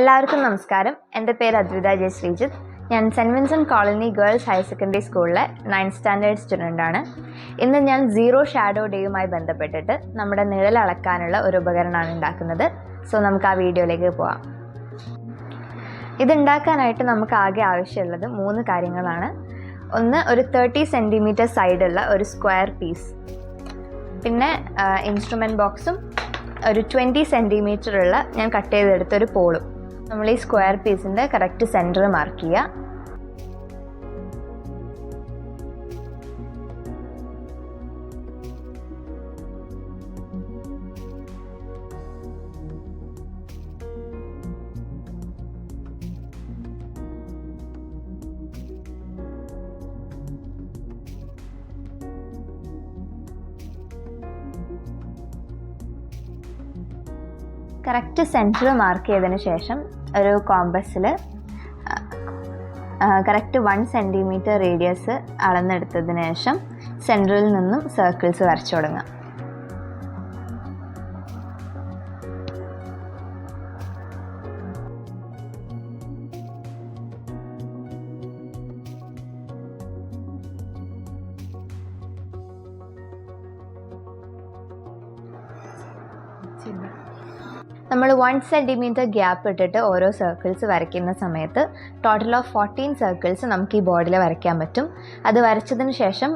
എല്ലാവർക്കും നമസ്കാരം. എന്റെ പേര് അദ്വിത ജെ ശ്രീജിത്ത് ഞാൻ Saint Vincent colony girls higher secondary സ്കൂളിലെ നയൻത് സ്റ്റാൻഡേർഡ് സ്റ്റുഡന്റാണ് ഇന്ന് ഞാൻ സീറോ ഷാഡോ ഡേയുമായി ബന്ധപ്പെട്ടിട്ട് നമ്മുടെ നിഴൽ അളക്കാനുള്ള ഒരു ഉപകരണമാണ് ഉണ്ടാക്കുന്നത്. സോ നമുക്ക് ആ വീഡിയോയിലേക്ക് പോവാം. ഇതുണ്ടാക്കാനായിട്ട് നമുക്ക് ആകെ ആവശ്യമുള്ളത് മൂന്ന് കാര്യങ്ങളാണ്. ഒന്ന് ഒരു തേർട്ടി സെന്റിമീറ്റർ സൈഡുള്ള ഒരു സ്ക്വയർ പീസ്. പിന്നെ ഇൻസ്ട്രുമെന്റ് ബോക്സും ഒരു ട്വന്റി സെന്റിമീറ്റർ ഉള്ള ഞാൻ കട്ട് ചെയ്തെടുത്ത ഒരു പോളും. നമ്മൾ ഈ സ്ക്വയർ പീസിന്റെ കറക്റ്റ് സെന്റർ മാർക്ക് ചെയ്യുക. കറക്റ്റ് സെന്റർ മാർക്ക് ചെയ്തതിന് ശേഷം ഒരു കോമ്പസിൽ കറക്റ്റ് വൺ സെന്റിമീറ്റർ റേഡിയസ് അളന്നെടുത്തതിന് ശേഷം സെന്ററിൽ നിന്നും സർക്കിൾസ് വരച്ചു തുടങ്ങാം. നമ്മൾ വൺ സെന്റിമീറ്റർ ഗ്യാപ്പ് ഇട്ടിട്ട് ഓരോ സർക്കിൾസ് വരയ്ക്കുന്ന സമയത്ത് ടോട്ടൽ ഓഫ് ഫോർട്ടീൻ സർക്കിൾസ് നമുക്ക് ഈ ബോർഡിൽ വരയ്ക്കാൻ പറ്റും. അത് വരച്ചതിന് ശേഷം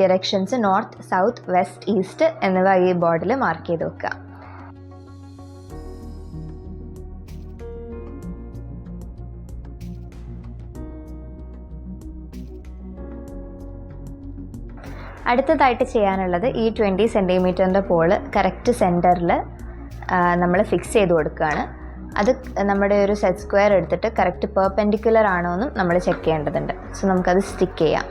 directions north south west east എന്നിവ ഈ ബോർഡിൽ മാർക്ക് ചെയ്ത് വെക്കുക. അടുത്തതായിട്ട് ചെയ്യാനുള്ളത് ഈ ട്വന്റി സെന്റിമീറ്ററിന്റെ പോൾ കറക്റ്റ് സെന്ററിൽ നമ്മൾ ഫിക്സ് ചെയ്ത് കൊടുക്കുകയാണ് അത് നമ്മുടെ ഒരു സെറ്റ് സ്ക്വയർ എടുത്തിട്ട് കറക്റ്റ് പെർപെൻഡിക്കുലർ ആണോ എന്നും നമ്മൾ ചെക്ക് ചെയ്യേണ്ടതുണ്ട്. സോ നമുക്കത് സ്റ്റിക്ക് ചെയ്യാം.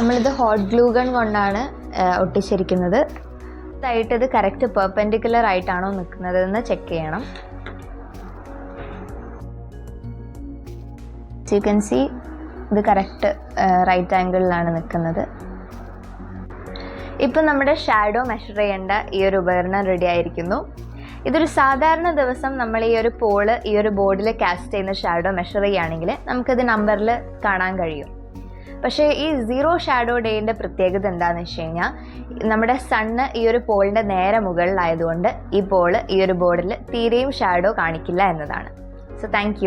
നമ്മളിത് ഹോട്ട് ഗ്ലൂ ഗൺ കൊണ്ടാണ് ഒട്ടിച്ചിരിക്കുന്നത്. ഇതായിട്ട് ഇത് കറക്റ്റ് പെർപെൻഡിക്കുലർ ആയിട്ടാണോ നിൽക്കുന്നതെന്ന് ചെക്ക് ചെയ്യണം. യു കൻ സി ഇത് കറക്റ്റ് റൈറ്റ് ആംഗിളിലാണ് നിൽക്കുന്നത്. ഇപ്പം നമ്മുടെ ഷാഡോ മെഷർ ചെയ്യേണ്ട ഈ ഒരു ഉപകരണം റെഡി ആയിരിക്കുന്നു. ഇതൊരു സാധാരണ ദിവസം നമ്മൾ ഈ ഒരു പോൾ ഈ ഒരു ബോർഡിൽ കാസ്റ്റ് ചെയ്യുന്ന ഷാഡോ മെഷർ ചെയ്യുകയാണെങ്കിൽ നമുക്കത് നമ്പറിൽ കാണാൻ കഴിയും. പക്ഷേ ഈ സീറോ ഷാഡോ ഡേയുടെ പ്രത്യേകത എന്താണെന്ന് വെച്ച് കഴിഞ്ഞാൽ നമ്മുടെ സണ്ണ് ഈ ഒരു പോളിന്റെ നേരെ മുകളിലായതുകൊണ്ട് ഈ പോൾ ഈ ഒരു ബോർഡിൽ തീരെയും ഷാഡോ കാണിക്കില്ല എന്നതാണ്. So thank